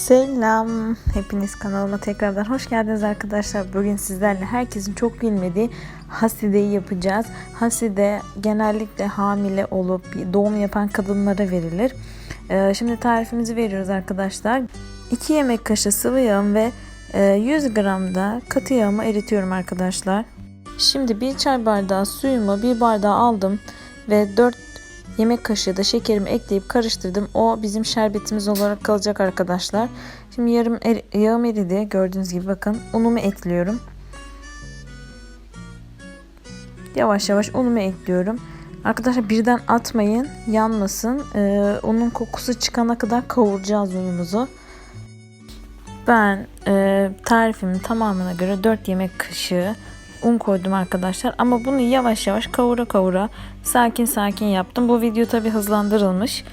Selam. Hepiniz kanalıma tekrardan hoş geldiniz arkadaşlar. Bugün sizlerle herkesin çok bilmediği hasideyi yapacağız. Haside genellikle hamile olup doğum yapan kadınlara verilir. Ee, Şimdi tarifimizi veriyoruz arkadaşlar. 2 yemek kaşığı sıvı yağım ve e, 100 gram da katı yağımı eritiyorum arkadaşlar. Şimdi bir çay bardağı suyumu bir bardağı aldım ve 4 yemek kaşığı da şekerimi ekleyip karıştırdım. O bizim şerbetimiz olarak kalacak arkadaşlar. Şimdi yarım er, yağım eridi. Gördüğünüz gibi bakın unumu ekliyorum. Yavaş yavaş unumu ekliyorum. Arkadaşlar birden atmayın yanmasın. Ee, unun kokusu çıkana kadar kavuracağız unumuzu. Ben e, tarifimin tamamına göre 4 yemek kaşığı un koydum arkadaşlar. Ama bunu yavaş yavaş kavura kavura sakin sakin yaptım. Bu video tabi hızlandırılmış.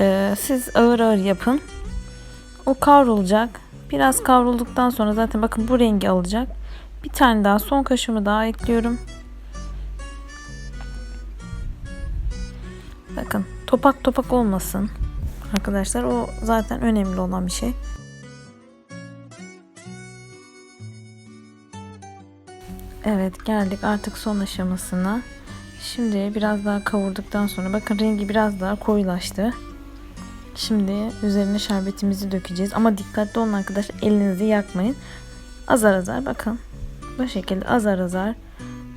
Ee, siz ağır ağır yapın. O kavrulacak. Biraz kavrulduktan sonra zaten bakın bu rengi alacak. Bir tane daha son kaşığımı daha ekliyorum. Bakın topak topak olmasın. Arkadaşlar o zaten önemli olan bir şey. Evet geldik artık son aşamasına. Şimdi biraz daha kavurduktan sonra bakın rengi biraz daha koyulaştı. Şimdi üzerine şerbetimizi dökeceğiz. Ama dikkatli olun arkadaşlar elinizi yakmayın. Azar azar bakın. Bu şekilde azar azar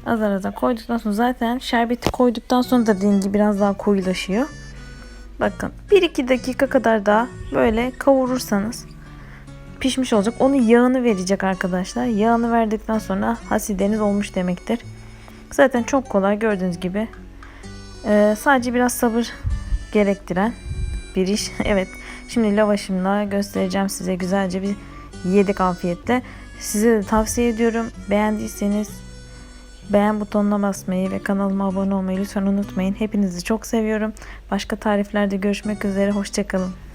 azar azar koyduktan sonra zaten şerbeti koyduktan sonra da rengi biraz daha koyulaşıyor. Bakın 1-2 dakika kadar daha böyle kavurursanız pişmiş olacak. Onun yağını verecek arkadaşlar. Yağını verdikten sonra hasideniz olmuş demektir. Zaten çok kolay gördüğünüz gibi. Ee, sadece biraz sabır gerektiren bir iş. evet. Şimdi lavaşımla göstereceğim size güzelce bir yedik afiyetle. Size de tavsiye ediyorum. Beğendiyseniz beğen butonuna basmayı ve kanalıma abone olmayı lütfen unutmayın. Hepinizi çok seviyorum. Başka tariflerde görüşmek üzere. Hoşçakalın.